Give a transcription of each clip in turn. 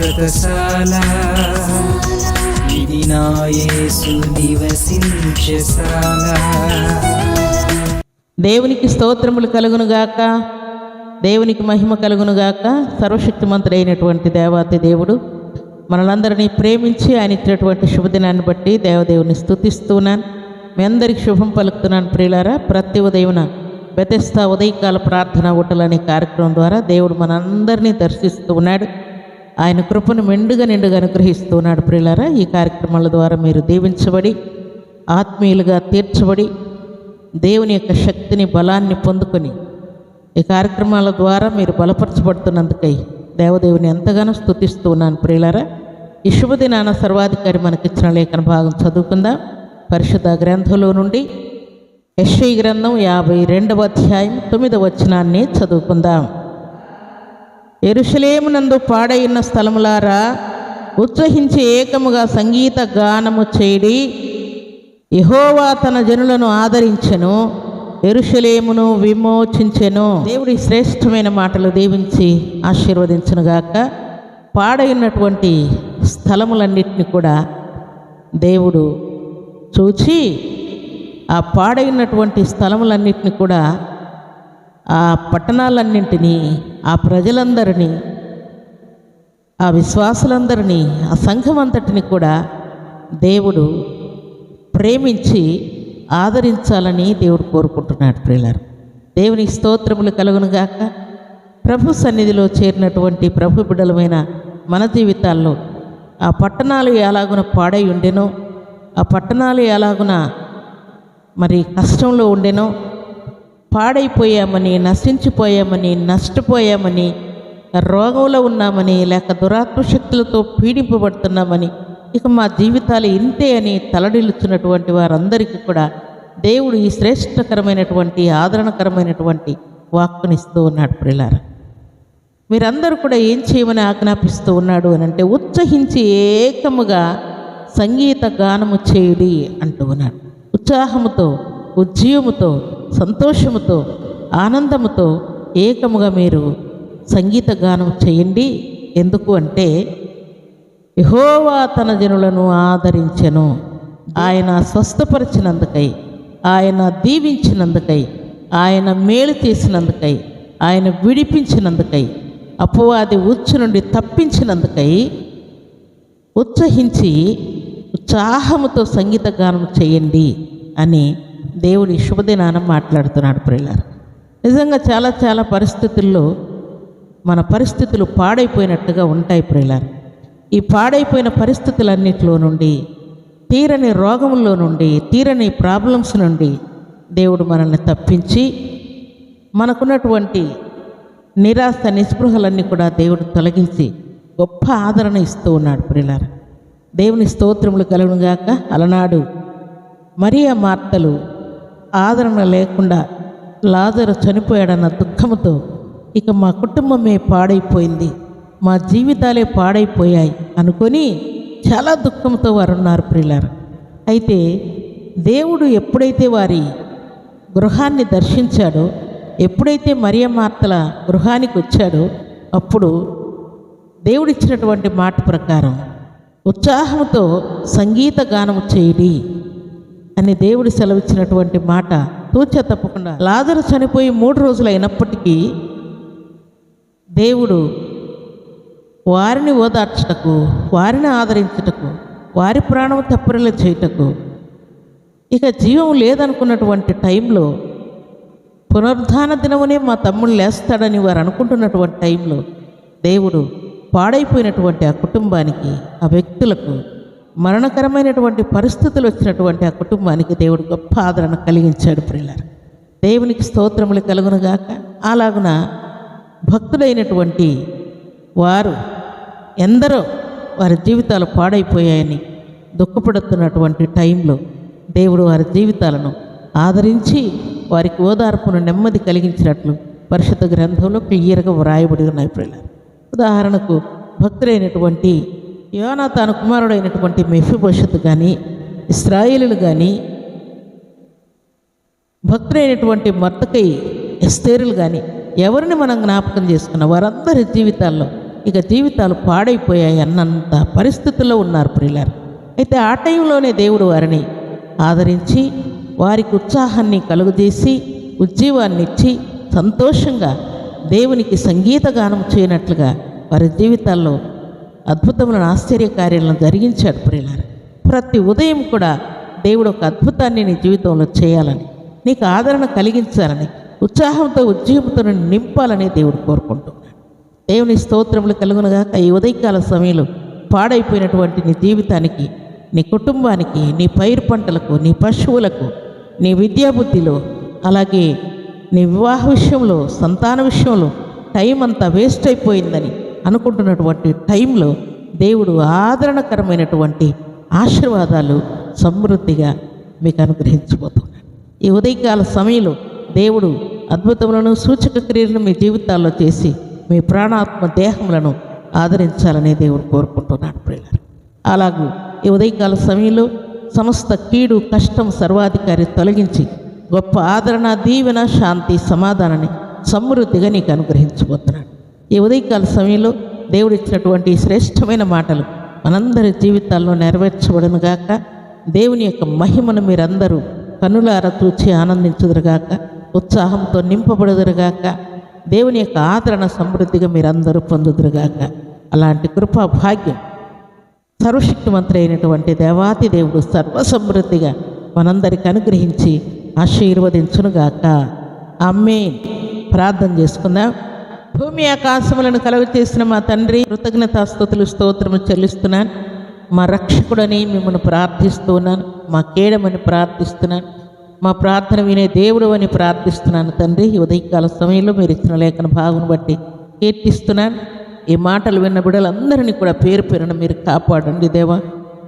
శాశ్వతశాల ఇది నా యేసు నివసించశాల దేవునికి స్తోత్రములు కలుగునుగాక దేవునికి మహిమ కలుగునుగాక సర్వశక్తిమంతుడైనటువంటి దేవాతి దేవుడు. మనలందరినీ ప్రేమించి ఆయన ఇచ్చినటువంటి శుభదినాన్ని బట్టి దేవదేవుని స్థుతిస్తున్నాను మీ అందరికి శుభం పలుకుతున్నాను ప్రియులారా. ప్రతి ఉదయమున బెతెస్తా ఉదయకాల ప్రార్థన ఊటలనే కార్యక్రమం ద్వారా దేవుడు మనందరినీ దర్శిస్తూ ఉన్నాడు. ఆయన కృపను మెండుగా నిండుగా అనుగ్రహిస్తున్నాడు ప్రియులారా. ఈ కార్యక్రమాల ద్వారా మీరు దీవించబడి ఆత్మీయులుగా తీర్చబడి దేవుని యొక్క శక్తిని బలాన్ని పొందుకొని ఈ కార్యక్రమాల ద్వారా మీరు బలపరచబడుతున్నందుకై దేవదేవుని ఎంతగానో స్తుతిస్తూ ఉన్నాను ప్రియులారా. ఈ శుభదినాన సర్వాధికారి మనకిచ్చిన లేఖన భాగం చదువుకుందాం. పరిశుద్ధ గ్రంథంలో నుండి యశ్వీ గ్రంథం యాభై రెండవ అధ్యాయం తొమ్మిదవ వచనాన్ని చదువుకుందాం. ఎరుషలేమునందు పాడైన స్థలములారా ఉత్సహించి ఏకముగా సంగీత గానము చేయడి యెహోవా తన జనులను ఆదరించెను ఎరుషలేమును విమోచించెను. దేవుడి శ్రేష్టమైన మాటలు దీవించి ఆశీర్వదించునుగాక. పాడైనటువంటి స్థలములన్నిటిని కూడా దేవుడు చూచి ఆ పాడైనటువంటి స్థలములన్నిటిని కూడా ఆ పట్టణాలన్నింటినీ ఆ ప్రజలందరినీ ఆ విశ్వాసులందరినీ ఆ సంఘం అంతటిని కూడా దేవుడు ప్రేమించి ఆదరించాలని దేవుడు కోరుకుంటున్నాడు ప్రియులారు. దేవుని స్తోత్రములు కలుగునుగాక. ప్రభు సన్నిధిలో చేరినటువంటి ప్రభు బిడ్డలమైన మన జీవితాల్లో ఆ పట్టణాలు ఎలాగున పాడై ఉండెనో ఆ పట్టణాలు ఎలాగున మరి కష్టంలో ఉండెనో పాడైపోయామని నశించిపోయామని నష్టపోయామని రోగంలో ఉన్నామని లేక దురాత్మ శక్తులతో పీడింపబడుతున్నామని ఇక మా జీవితాలు ఇంతే అని తలడిల్లుతున్నటువంటి వారందరికీ కూడా దేవుడు ఈ శ్రేష్టకరమైనటువంటి ఆదరణకరమైనటువంటి వాక్కునిస్తూ ఉన్నాడు ప్రిలార. మీరందరూ కూడా ఏం చేయమని ఆజ్ఞాపిస్తూ ఉన్నాడు అని అంటే ఉత్సహించి ఏకముగా సంగీత గానము చేయుడి అంటూ ఉన్నాడు. ఉత్సాహముతో ఉజ్జీవముతో సంతోషముతో ఆనందముతో ఏకముగా మీరు సంగీత గానం చేయండి. ఎందుకు అంటే యహోవా తన జనులను ఆదరించెను. ఆయన స్వస్థపరిచినందుకై ఆయన దీవించినందుకై ఆయన మేలు చేసినందుకై ఆయన విడిపించినందుకై అపవాది ఉచ్చు నుండి తప్పించినందుకై ఉత్సహించి ఉత్సాహముతో సంగీత గానం చేయండి అని దేవుడి శుభదినానం మాట్లాడుతున్నాడు ప్రియులారు. నిజంగా చాలా చాలా పరిస్థితుల్లో మన పరిస్థితులు పాడైపోయినట్టుగా ఉంటాయి ప్రియులారు. ఈ పాడైపోయిన పరిస్థితులన్నిటిలో నుండి తీరని రోగముల్లో నుండి తీరని ప్రాబ్లమ్స్ నుండి దేవుడు మనల్ని తప్పించి మనకున్నటువంటి నిరాశ నిస్పృహలన్నీ కూడా దేవుడు తొలగించి గొప్ప ఆదరణ ఇస్తూ ఉన్నాడు ప్రియులార. దేవుని స్తోత్రములు కలుగునుగాక. అలనాడు మరియా మార్తలు ఆదరణ లేకుండా లాజరు చనిపోయాడన్న దుఃఖముతో ఇక మా కుటుంబమే పాడైపోయింది. మా జీవితాలే పాడైపోయాయి అనుకొని చాలా దుఃఖంతో వారు ఉన్నారు ప్రిల్లర్ అయితే దేవుడు ఎప్పుడైతే వారి గృహాన్ని దర్శించాడో ఎప్పుడైతే మరియమార్తల గృహానికి వచ్చాడో అప్పుడు దేవుడిచ్చినటువంటి మాట ప్రకారం ఉత్సాహంతో సంగీత గానం చేయడి. అని దేవుడు సెలవిచ్చినటువంటి మాట తూచ తప్పకుండా. లాజరు చనిపోయి మూడు రోజులు అయినప్పటికీ దేవుడు వారిని ఓదార్చుటకు వారిని ఆదరించుటకు వారి ప్రాణం తప్పరిల చేయుటకు ఇక జీవం లేదనుకున్నటువంటి టైంలో పునరుద్ధాన దినమునే మా తమ్ముడు లేస్తాడని వారు అనుకుంటున్నటువంటి టైంలో దేవుడు పాడైపోయినటువంటి ఆ కుటుంబానికి ఆ వ్యక్తులకు మరణకరమైనటువంటి పరిస్థితులు వచ్చినటువంటి ఆ కుటుంబానికి దేవుడు గొప్ప ఆదరణ కలిగించాడు ప్రిల్లారు దేవునికి స్తోత్రములు కలుగునుగాక. అలాగున భక్తులైనటువంటి వారు ఎందరో వారి జీవితాలు పాడైపోయాయని దుఃఖపడుతున్నటువంటి టైంలో దేవుడు వారి జీవితాలను ఆదరించి వారికి ఓదార్పును నెమ్మది కలిగించినట్లు పరిశుద్ధ గ్రంథంలో క్లియర్గా వ్రాయబడి ఉన్నాయి ప్రియులారు. ఉదాహరణకు భక్తులైనటువంటి యోనా తన కుమారుడైనటువంటి మెఫిభవిష్యత్తు కానీ ఇస్రాయిలు కానీ భక్తులైనటువంటి మర్తకై ఎస్తేరులు కానీ ఎవరిని మనం జ్ఞాపకం చేసుకున్న వారందరి జీవితాల్లో ఇక జీవితాలు పాడైపోయాయి అన్నంత పరిస్థితుల్లో ఉన్నారు ప్రియులారు. అయితే ఆ టైంలోనే దేవుడు వారిని ఆదరించి వారికి ఉత్సాహాన్ని కలుగజేసి ఉజ్జీవాన్ని ఇచ్చి సంతోషంగా దేవునికి సంగీత గానం చేయనట్లుగా వారి జీవితాల్లో అద్భుతములను ఆశ్చర్యకార్యాలను జరిగించాడు ప్రియులారు. ప్రతి ఉదయం కూడా దేవుడు ఒక అద్భుతాన్ని నీ జీవితంలో చేయాలని నీకు ఆదరణ కలిగించాలని ఉత్సాహంతో ఉద్యమంతో నింపాలని దేవుడు కోరుకుంటున్నాడు. దేవుని స్తోత్రములు కలుగునగాక ఈ ఉదయకాల సమయంలో పాడైపోయినటువంటి నీ జీవితానికి నీ కుటుంబానికి నీ పైరు పంటలకు నీ పశువులకు నీ విద్యాబుద్ధిలో అలాగే నీ వివాహ విషయంలో సంతాన విషయంలో టైం అంతా వేస్ట్ అయిపోయిందని అనుకుంటున్నటువంటి టైంలో దేవుడు ఆదరణకరమైనటువంటి ఆశీర్వాదాలు సమృద్ధిగా మీకు అనుగ్రహించబోతున్నాడు ఈ ఉదయకాల సమయంలో దేవుడు అద్భుతములను సూచక క్రియలను మీ జీవితాల్లో చేసి మీ ప్రాణాత్మ దేహములను ఆదరించాలని దేవుడు కోరుకుంటున్నాడు ప్రియులారు. అలాగూ ఈ ఉదయకాల సమయంలో సమస్త కీడు కష్టం సర్వాధికారి తొలగించి గొప్ప ఆదరణ దీవెన శాంతి సమాధానాన్ని సమృద్ధిగా నీకు అనుగ్రహించబోతున్నాడు. ఈ ఉదయకాల సమయంలో దేవుడు ఇచ్చినటువంటి శ్రేష్టమైన మాటలు మనందరి జీవితాల్లో నెరవేర్చబడను గాక. దేవుని యొక్క మహిమను మీరందరూ కనులార చూచి ఆనందించుదురుగాక ఉత్సాహంతో నింపబడుదురుగాక దేవుని యొక్క ఆదరణ సమృద్ధిగా మీరందరూ పొందుదురుగాక అలాంటి కృపా భాగ్యం సర్వశక్తిమంత్రి అయినటువంటి దేవాతి దేవుడు సర్వసమృద్ధిగా మనందరికి అనుగ్రహించి ఆశీర్వదించునుగాక అమ్మే ప్రార్థన చేసుకుందాం. భూమి ఆకాశములను కలుగు చేసిన మా తండ్రి కృతజ్ఞతాస్తుతులు స్తోత్రము చెల్లిస్తున్నాను. మా రక్షకుడని మిమ్మల్ని ప్రార్థిస్తున్నాను. మా కేడమని ప్రార్థిస్తున్నాను. మా ప్రార్థన వినే దేవుడు అని ప్రార్థిస్తున్నాను తండ్రి. ఉదయకాల సమయంలో మీరు ఇచ్చిన లేఖన భాగం బట్టి కీర్తిస్తున్నాను. ఈ మాటలు విన్న బిడ్డలందరినీ కూడా పేరు పేరున మీరు కాపాడండి దేవా.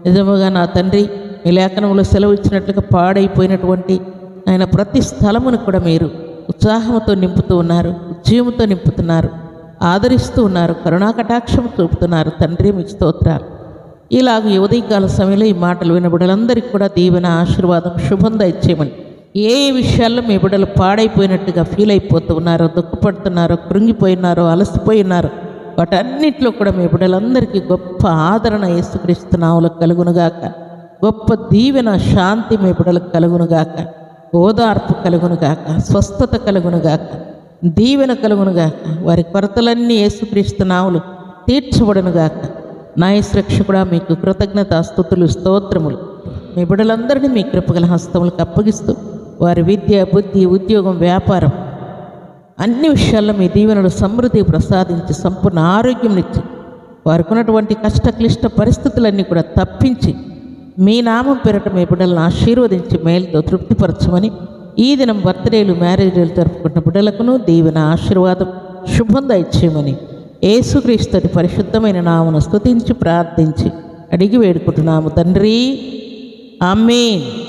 నిజముగా నా తండ్రి మీ లేఖనంలో సెలవు ఇచ్చినట్లుగా పాడైపోయినటువంటి ఆయన ప్రతి స్థలమును కూడా మీరు ఉత్సాహంతో నింపుతూ ఉన్నారు. జీవంతో నింపుతున్నారు. ఆదరిస్తూ ఉన్నారు. కరుణా కటాక్షం చూపుతున్నారు. తండ్రి మీకు స్తోత్రాలు. ఇలాగ ఉదయకాల సమయంలో ఈ మాటలు విన బిడ్డలందరికీ కూడా దీవెన ఆశీర్వాదం శుభం దయచేయమని. ఏ ఏ విషయాల్లో మీ బిడ్డలు పాడైపోయినట్టుగా ఫీల్ అయిపోతూ ఉన్నారో దుఃఖపడుతున్నారో కృంగిపోయినారో అలసిపోయినారో వాటన్నిటిలో కూడా మీ బిడ్డలందరికీ గొప్ప ఆదరణ యేసుక్రీస్తు కలుగునుగాక. గొప్ప దీవెన శాంతి మీ బిడ్డలకు కలుగునుగాక. ఓదార్పు కలుగునుగాక. స్వస్థత కలుగునుగాక. దీవెన కలుగునుగాక. వారి కొరతలన్నీ యేసుక్రీస్తు నావులు తీర్చబడునుగాక. నాయశ్రక్షకుడా మీకు కృతజ్ఞత స్థుతులు స్తోత్రములు. మీ బిడ్డలందరినీ మీ కృపగల హస్తములకు అప్పగిస్తూ వారి విద్య బుద్ధి ఉద్యోగం వ్యాపారం అన్ని విషయాల్లో మీ దీవెనలు సమృద్ధి ప్రసాదించి సంపూర్ణ ఆరోగ్యంనిచ్చి వారికి ఉన్నటువంటి కష్ట క్లిష్ట పరిస్థితులన్నీ కూడా తప్పించి మీ నామం పేరట మీ బిడ్డలను ఆశీర్వదించి మేలుతో తృప్తిపరచమని ఈ దినం బర్త్డేలు మ్యారేజ్లు జరుపుకున్న బిడ్డలకును దీవెన ఆశీర్వాదం శుభం దయచేయమని యేసుక్రీస్తుని పరిశుద్ధమైన నామను స్తుతించి ప్రార్థించి అడిగి వేడుకుంటున్నాము తండ్రి. ఆమెన్.